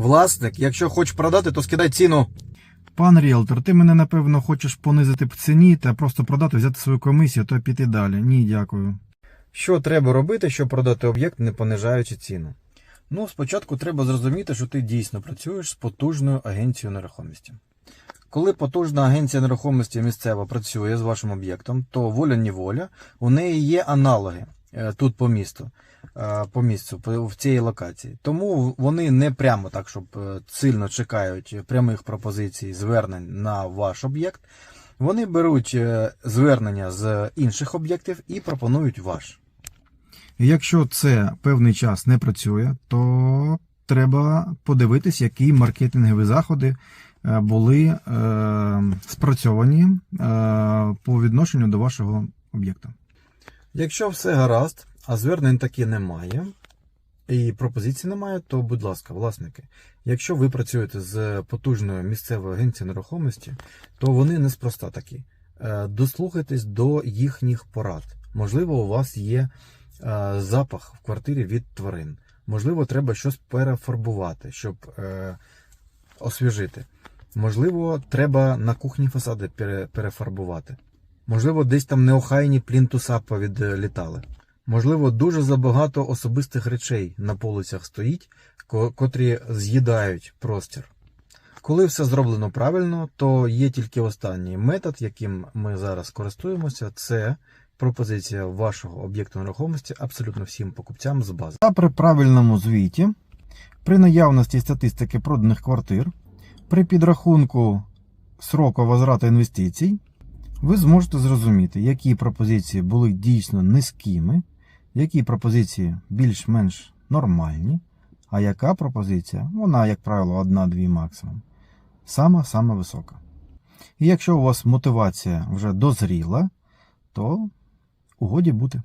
Власник, якщо хочеш продати, то скидай ціну. Пан ріелтор, ти мене напевно хочеш понизити в ціні та просто продати, взяти свою комісію та піти далі. Ні, дякую. Що треба робити, щоб продати об'єкт, не понижаючи ціну? Ну, спочатку треба зрозуміти, що ти дійсно працюєш з потужною агенцією нерухомості. Коли потужна агенція нерухомості місцева працює з вашим об'єктом, то воля-неволя, у неї є аналоги тут по місту, е, по місцю, в цій локації. Тому вони не прямо так, щоб е, сильно чекають прямих пропозицій, звернень на ваш об'єкт. Вони беруть е, звернення з інших об'єктів і пропонують ваш. Якщо це певний час не працює, то треба подивитись, які маркетингові заходи е, були е, спрацьовані е, по відношенню до вашого об'єкта. Якщо все гаразд, а звернень таки немає, і пропозицій немає, то, будь ласка, власники, якщо ви працюєте з потужною місцевою агенцією нерухомості, то вони неспроста такі. Е, Дослухайтесь до їхніх порад. Можливо, у вас є е, запах в квартирі від тварин. Можливо, треба щось перефарбувати, щоб е, освіжити. Можливо, треба на кухні фасади перефарбувати. Можливо, десь там неохайні плінтуса повідлітали. Можливо, дуже забагато особистих речей на полицях стоїть, ко- котрі з'їдають простір. Коли все зроблено правильно, то є тільки останній метод, яким ми зараз користуємося, це пропозиція вашого об'єкту нерухомості абсолютно всім покупцям з бази. Та при правильному звіті, при наявності статистики проданих квартир, при підрахунку сроку возврату інвестицій, ви зможете зрозуміти, які пропозиції були дійсно низькими, які пропозиції більш-менш нормальні, а яка пропозиція, вона, як правило, одна-дві максимум, сама-сама висока. І якщо у вас мотивація вже дозріла, то угоді бути.